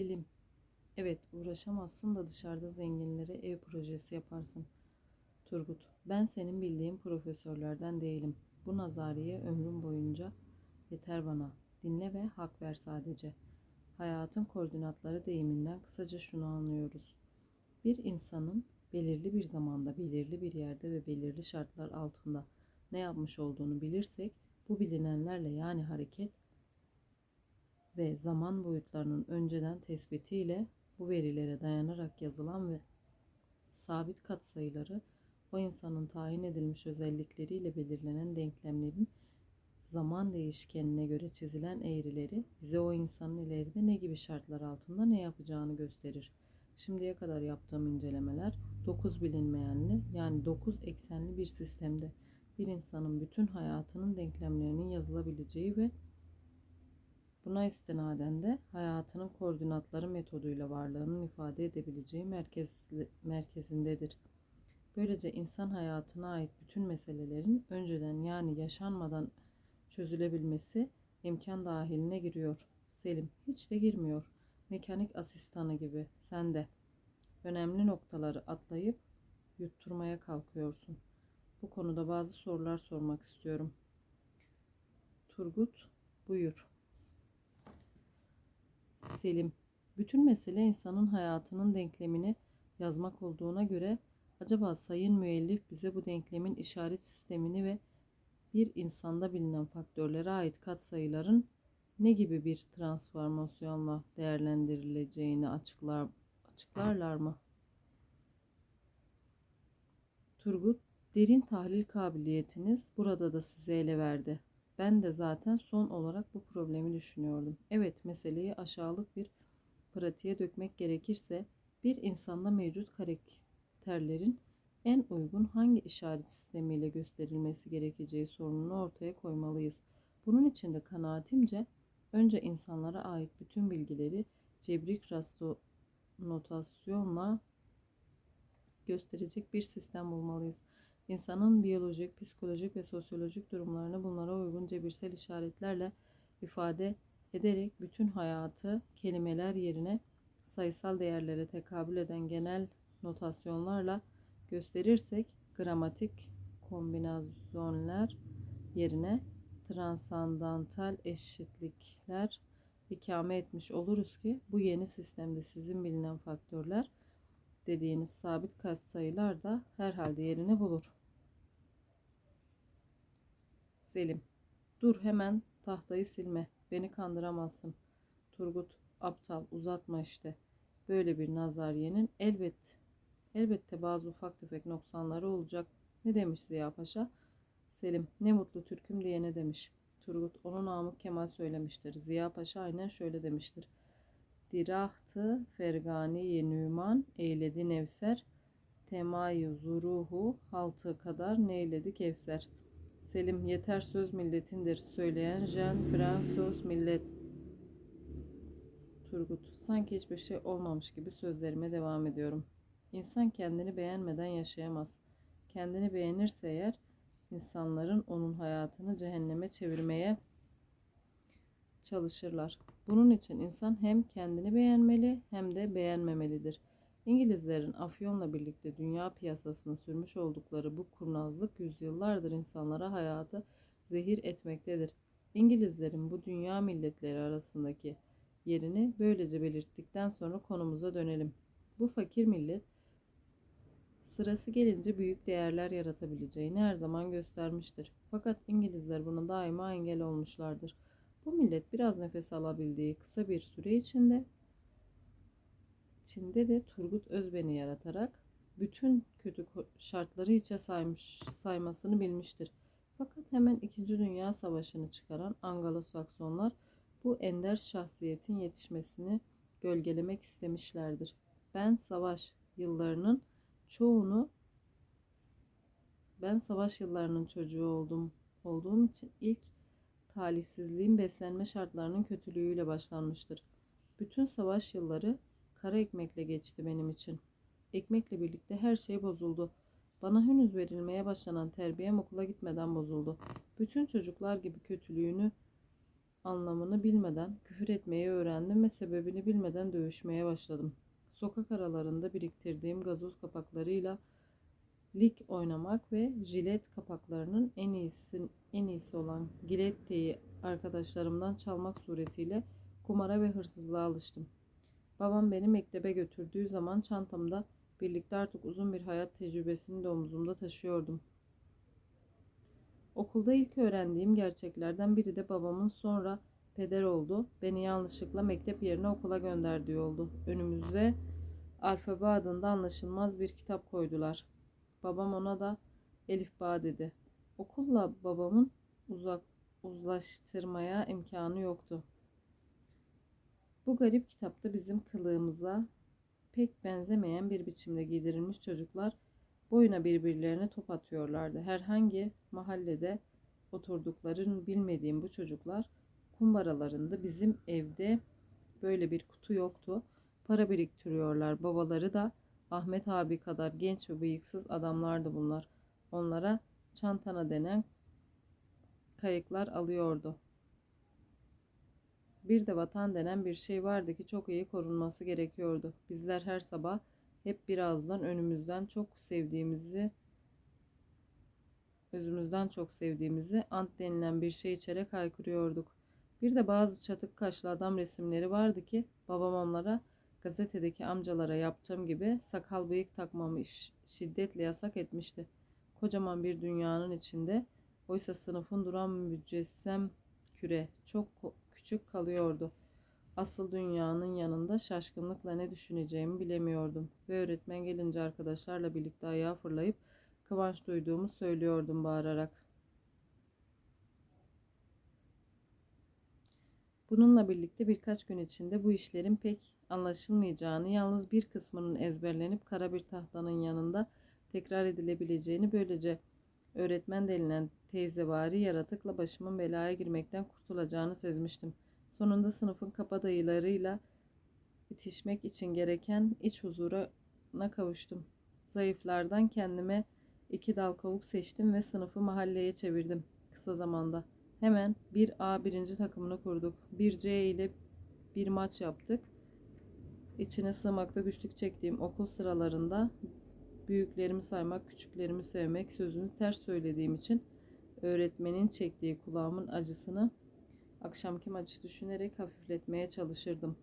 Selim. Evet, uğraşamazsın da dışarıda zenginlere ev projesi yaparsın. Turgut. Ben senin bildiğin profesörlerden değilim. Bu nazariye ömrüm boyunca yeter bana. Dinle ve hak ver sadece. Hayatın koordinatları deyiminden kısaca şunu anlıyoruz. Bir insanın belirli bir zamanda, belirli bir yerde ve belirli şartlar altında ne yapmış olduğunu bilirsek, bu bilinenlerle yani hareket ve zaman boyutlarının önceden tespitiyle bu verilere dayanarak yazılan ve sabit katsayıları o insanın tayin edilmiş özellikleriyle belirlenen denklemlerin zaman değişkenine göre çizilen eğrileri bize o insanın ileride ne gibi şartlar altında ne yapacağını gösterir. Şimdiye kadar yaptığım incelemeler 9 bilinmeyenli yani 9 eksenli bir sistemde bir insanın bütün hayatının denklemlerinin yazılabileceği ve Buna istinaden de hayatının koordinatları metoduyla varlığının ifade edebileceği merkez, merkezindedir. Böylece insan hayatına ait bütün meselelerin önceden yani yaşanmadan çözülebilmesi imkan dahiline giriyor. Selim hiç de girmiyor. Mekanik asistanı gibi sen de. Önemli noktaları atlayıp yutturmaya kalkıyorsun. Bu konuda bazı sorular sormak istiyorum. Turgut buyur. Selim. Bütün mesele insanın hayatının denklemini yazmak olduğuna göre acaba sayın müellif bize bu denklemin işaret sistemini ve bir insanda bilinen faktörlere ait katsayıların ne gibi bir transformasyonla değerlendirileceğini açıklar açıklarlar mı? Turgut, derin tahlil kabiliyetiniz burada da size ele verdi. Ben de zaten son olarak bu problemi düşünüyordum. Evet, meseleyi aşağılık bir pratiğe dökmek gerekirse bir insanda mevcut karakterlerin en uygun hangi işaret sistemiyle gösterilmesi gerekeceği sorununu ortaya koymalıyız. Bunun için de kanaatimce önce insanlara ait bütün bilgileri cebrik rasto notasyonla gösterecek bir sistem bulmalıyız. İnsanın biyolojik, psikolojik ve sosyolojik durumlarını bunlara uygun cebirsel işaretlerle ifade ederek bütün hayatı kelimeler yerine sayısal değerlere tekabül eden genel notasyonlarla gösterirsek gramatik kombinasyonlar yerine transandantal eşitlikler ikame etmiş oluruz ki bu yeni sistemde sizin bilinen faktörler dediğiniz sabit katsayılar da herhalde yerini bulur. Selim. Dur hemen tahtayı silme. Beni kandıramazsın. Turgut. Aptal uzatma işte. Böyle bir nazariyenin elbet elbette bazı ufak tefek noksanları olacak. Ne demiş Ziya Paşa? Selim. Ne mutlu Türk'üm diye ne demiş. Turgut. Onu Namık Kemal söylemiştir. Ziya Paşa aynen şöyle demiştir. Dirahtı fergani yenüman eyledi nevser. Temayü zuruhu haltı kadar neyledi kevser.'' Selim yeter söz milletindir söyleyen Jean François millet. Turgut sanki hiçbir şey olmamış gibi sözlerime devam ediyorum. İnsan kendini beğenmeden yaşayamaz. Kendini beğenirse eğer insanların onun hayatını cehenneme çevirmeye çalışırlar. Bunun için insan hem kendini beğenmeli hem de beğenmemelidir. İngilizlerin Afyon'la birlikte dünya piyasasına sürmüş oldukları bu kurnazlık yüzyıllardır insanlara hayatı zehir etmektedir. İngilizlerin bu dünya milletleri arasındaki yerini böylece belirttikten sonra konumuza dönelim. Bu fakir millet sırası gelince büyük değerler yaratabileceğini her zaman göstermiştir. Fakat İngilizler buna daima engel olmuşlardır. Bu millet biraz nefes alabildiği kısa bir süre içinde içinde de Turgut Özben'i yaratarak bütün kötü şartları içe saymış, saymasını bilmiştir. Fakat hemen 2. Dünya Savaşı'nı çıkaran Anglo-Saksonlar bu ender şahsiyetin yetişmesini gölgelemek istemişlerdir. Ben savaş yıllarının çoğunu ben savaş yıllarının çocuğu oldum olduğum için ilk talihsizliğin beslenme şartlarının kötülüğüyle başlanmıştır. Bütün savaş yılları Kara ekmekle geçti benim için. Ekmekle birlikte her şey bozuldu. Bana henüz verilmeye başlanan terbiyem okula gitmeden bozuldu. Bütün çocuklar gibi kötülüğünü anlamını bilmeden küfür etmeyi öğrendim ve sebebini bilmeden dövüşmeye başladım. Sokak aralarında biriktirdiğim gazoz kapaklarıyla lig oynamak ve jilet kapaklarının en iyisi, en iyisi olan giletteyi arkadaşlarımdan çalmak suretiyle kumara ve hırsızlığa alıştım. Babam beni mektebe götürdüğü zaman çantamda birlikte artık uzun bir hayat tecrübesini de omzumda taşıyordum. Okulda ilk öğrendiğim gerçeklerden biri de babamın sonra peder oldu. Beni yanlışlıkla mektep yerine okula gönderdiği oldu. Önümüze alfabe adında anlaşılmaz bir kitap koydular. Babam ona da Elif Bağ dedi. Okulla babamın uzak uzlaştırmaya imkanı yoktu. Bu garip kitapta bizim kılığımıza pek benzemeyen bir biçimde giydirilmiş çocuklar boyuna birbirlerine top atıyorlardı. Herhangi mahallede oturduklarını bilmediğim bu çocuklar kumbaralarında bizim evde böyle bir kutu yoktu. Para biriktiriyorlar. Babaları da Ahmet abi kadar genç ve bıyıksız adamlardı bunlar. Onlara çantana denen kayıklar alıyordu. Bir de vatan denen bir şey vardı ki çok iyi korunması gerekiyordu. Bizler her sabah hep birazdan önümüzden çok sevdiğimizi özümüzden çok sevdiğimizi ant denilen bir şey içerek haykırıyorduk. Bir de bazı çatık kaşlı adam resimleri vardı ki babam onlara gazetedeki amcalara yaptığım gibi sakal bıyık takmamı şiddetle yasak etmişti. Kocaman bir dünyanın içinde oysa sınıfın duran mücessem küre çok küçük kalıyordu. Asıl dünyanın yanında şaşkınlıkla ne düşüneceğimi bilemiyordum ve öğretmen gelince arkadaşlarla birlikte ayağa fırlayıp kıvanç duyduğumu söylüyordum bağırarak. Bununla birlikte birkaç gün içinde bu işlerin pek anlaşılmayacağını, yalnız bir kısmının ezberlenip kara bir tahtanın yanında tekrar edilebileceğini böylece öğretmen denilen teyzevari yaratıkla başımın belaya girmekten kurtulacağını sezmiştim. Sonunda sınıfın kabadayılarıyla itişmek için gereken iç huzuruna kavuştum. Zayıflardan kendime iki dal kavuk seçtim ve sınıfı mahalleye çevirdim kısa zamanda. Hemen bir A birinci takımını kurduk. Bir C ile bir maç yaptık. İçine sığmakta güçlük çektiğim okul sıralarında büyüklerimi saymak, küçüklerimi sevmek sözünü ters söylediğim için öğretmenin çektiği kulağımın acısını akşamki maçı düşünerek hafifletmeye çalışırdım.